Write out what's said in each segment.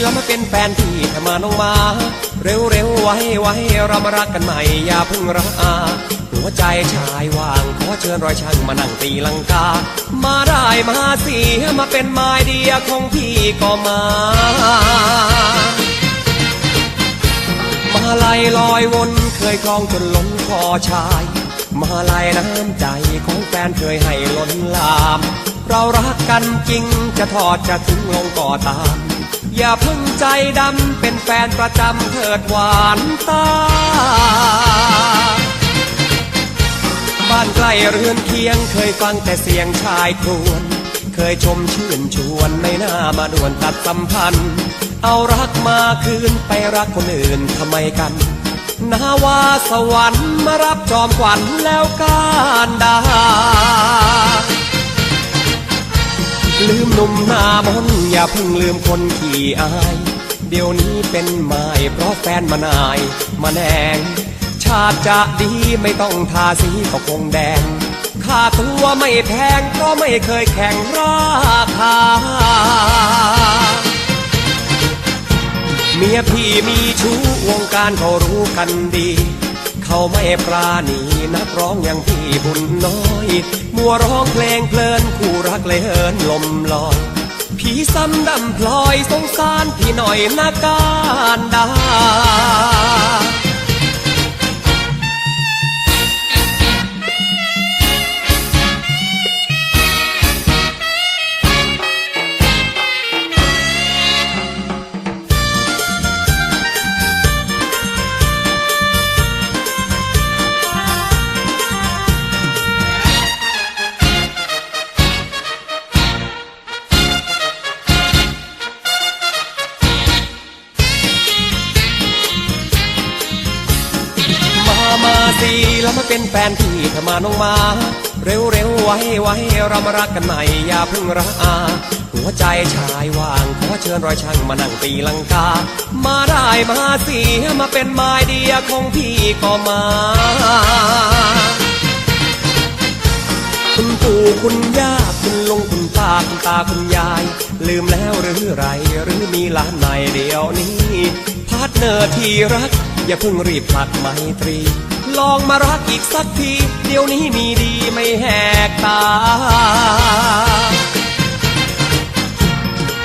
แล้วมาเป็นแฟนพี่ถ้ามาน้องมา เร็วเร็วไว้ไว้เรามารักกันใหม่อย่าพิ่งระอาหัวใจชายว่างขอเชิญรอยช่างมานั่งตีลังกา มาได้มาเสียมาเป็นไม้เดียของพี่ก็มา มาลัยลอยวนเคยคล้องจนล้นคอชาย มาลัยน้ำใจของแฟนเคยให้ล้นลาม เรารักกันจริงจะทอดจะทิ้งลงก่อตาม อย่าพึ่งใจดำเป็นแฟนประจำเถิดหวานตา บ้านใกล้เรือนเคียงเคยฟังแต่เสียงชายครวญเคยชมชื่นชวนในหน้ามาด่วนตัดสัมพันธ์ เอารักมาคืนไปรักคนอื่นทำไมกันนาวาสวรรค์มารับจอมขวัญแล้วการดา ลืมหนุ่มหน้ามนอย่าเพิ่งลืมคนขี่อาย เดี๋ยวนี้เป็นไม้เพราะแฟนมานายมาแนง ชาติจะดีไม่ต้องทาสีก็คงแดง ค่าตัวไม่แพงก็ไม่เคยแข่งราคา เมียพี่มีชู้วงการเขารู้กันดี เขาไม่ปราณีนักร้องอย่างพี่บุญน้อย มัวร้องเพลงเพลินคู่รักเลยเฮินลมลอยผีซ้ำดำพลอยสงสารพี่หน่อยนาการดา มาน้องมา เร็วเร็วๆไว้ไว้เรามารักกันใหม่อย่าเพิ่งระอา หัวใจชายว่างขอเชิญรอยช่างมานั่งตีลังกา มาได้มาสิมาเป็นไม้เดียของพี่ก็มาคุณปู่คุณย่าคุณลุงคุณป้าคุณตาคุณยาย ลืมแล้วหรือไรหรือมีหลานในเดียวนี้พาร์ทเนอร์ที่รัก อย่าเพิ่งรีบผลักไมตรี ลองมารักอีกสักที เดี๋ยวนี้มีดีไม่แหกตา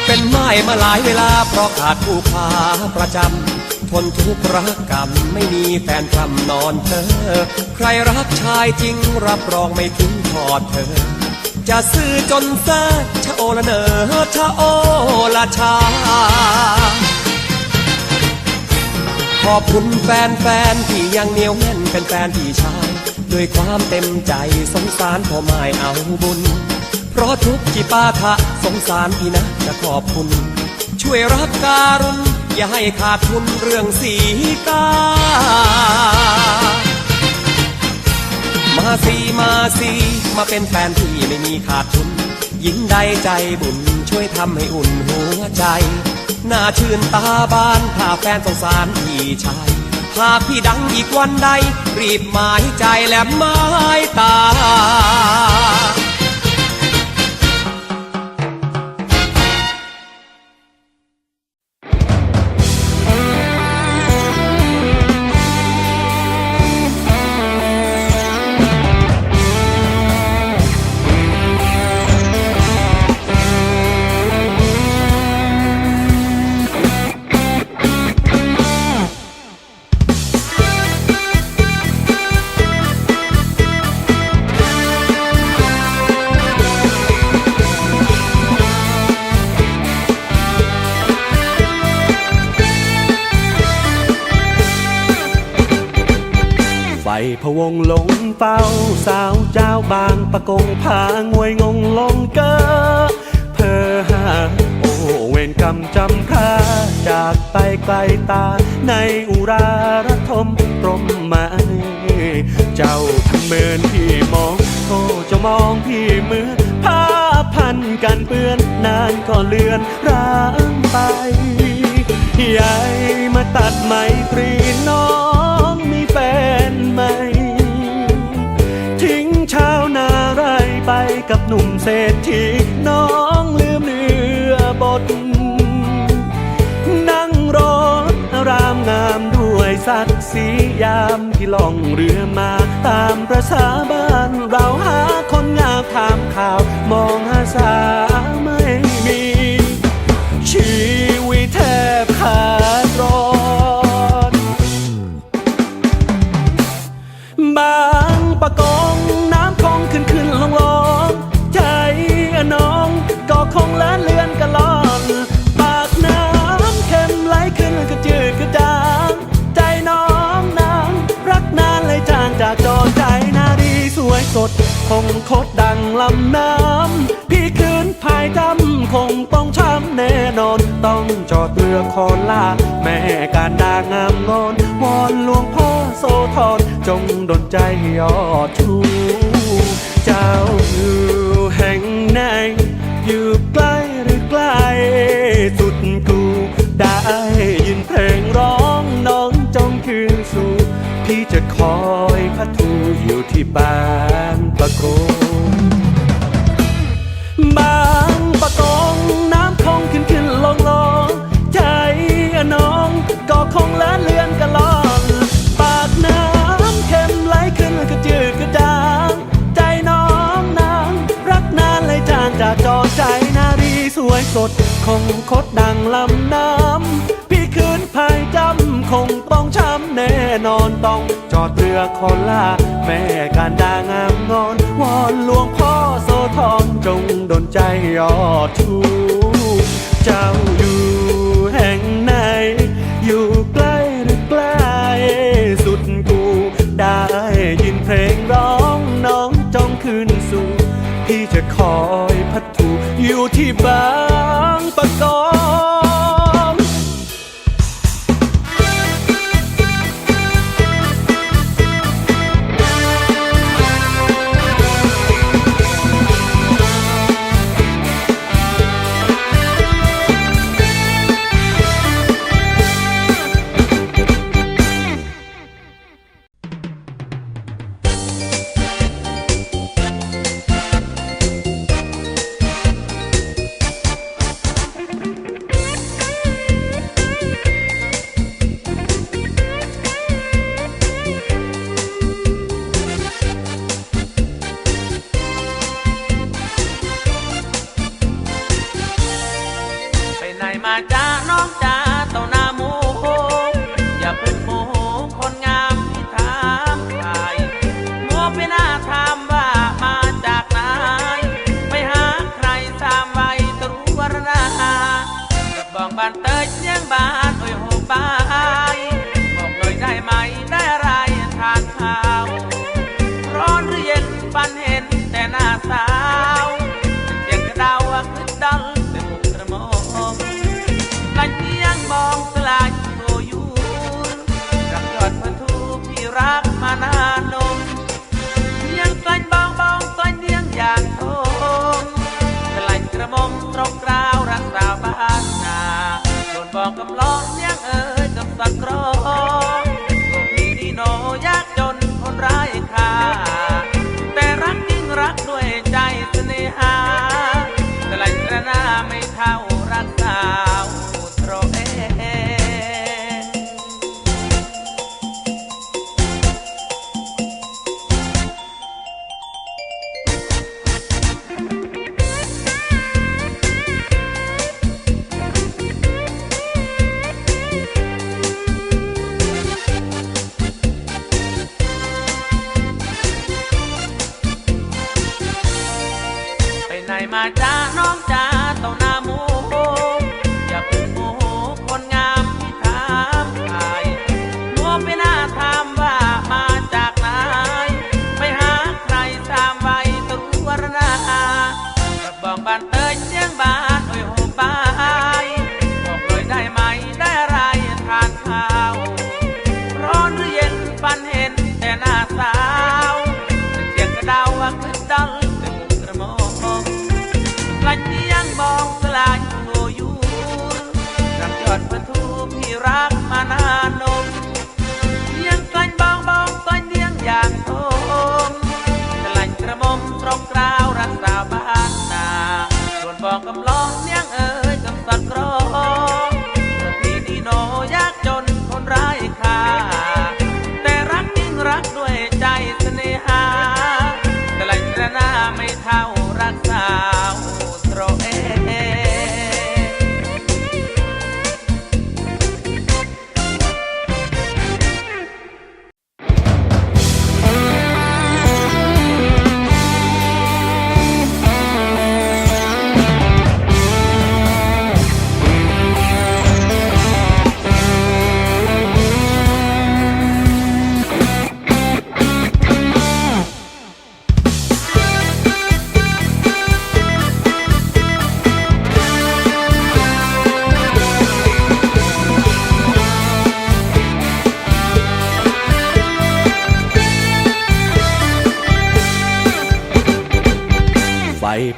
เป็นไม้มาหลายเวลาเพราะขาดผู้พาประจำทนทุกข์รักกรรมไม่มีแฟนคำนอนเธอ ใครรักชายจริงรับรองไม่ทิ้งทอดเธอ จะซื้อจนเซอชะโอละเนอชะโอละชาขอบคุณแฟนๆที่ยังเหนียวแน่น แฟนพี่ชาย ด้วยความเต็มใจสงสารพ่อไม่เอาบุญ เพราะทุกจิปาทะสงสารพี่นะจะขอบคุณ ช่วยรับการุณอย่าให้ขาดทุนเรื่องสีกา มาสิมาสิมาเป็นแฟนพี่ไม่มีขาดทุนยินใดใจบุญช่วยทำให้อุ่นหัวใจหน้าชื่นตาบานถ้าแฟนสงสารพี่ชาย หากพี่ดังอีกวันใด รีบหมายใจและหมายตา วงหลงเฝ้าสาวเจ้าบางประกงพางวยงงลงเกอเพอหาโอ้เวรกรรมจำพราจากไปไกลตาในอุราระทมตรมมาเจ้าทำเมินพี่มองโอ้จะมองพี่เหมือนผ้าพันกันเปื้อนนานก็เลือนร้างไปยายมาตัดไมตรี หนุ่มเศรษฐีน้องลืมเรือบท นั่งรอรามงามด้วยสักดิ์ศรียามที่ล่องเรือมาตามประษาบ้านเรา คงคดดังลำน้ำ พี่คืนพายจำคงต้องช้ำแน่นอน ต้องจอดเรือคอนลา แม่การดางามงอน วอนหลวงพ่อโสธรจงดลใจยอดชูะโกงบางปะกงน้ำคงขึ้นขึ้นลงลงใจอน้องก็คงละเลือนกันลอนปากน้ำเค็มไหลขึ้นกระจืดกระจางใจน้องนางรักนานเลยจางจากจอใจนารีสวยสดคงคดดังลำน้ำ น่นอนต้องจอดเรือคอนลาแม่การดางามงอนวอนหลวงพ่อโสธรจงดลใจยอดชูเจ้าอยู่แห่งไหน อยู่ใกล้หรือไกลสุดกูได้ยินเพลงร้องน้องจองคืนสู่พี่จะคอยพัดถูอยู่ที่บางปะกงไมาจ้าน้องจ้าเต้าหน้าหมูอย่าเพึ่งโมโหคนงามที่ถามไทยมัวไปหน้าถามว่ามาจากไหนไปหาใครสามใบตรูวรณาบอกบ้านเตยเสียงบานโอ้ยโหบายบอกหน่อยได้ไหมได้อะไรทานข้าวร้อนหรือเย็นปันเห็นแต่หน้าสาว บอกกำล้อ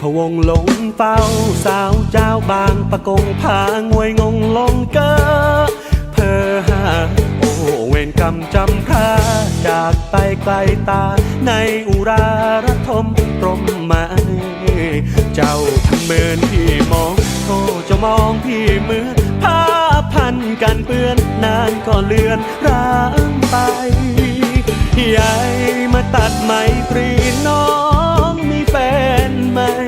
พะวงหลงเฝ้าสาวเจ้าบางประกงพางวยงงลงเกอเพอหาโอ้เวรกรรมจำพราจากไปไกลตาในอุราระทมตรมมาเจ้าทำเมินพี่มองโอ้จะมองพี่เหมือนผ้าพันกันเปื้อนนานก็เลือนร้างไปยายมาตัดไมตรีน้องมีแฟน ใหม่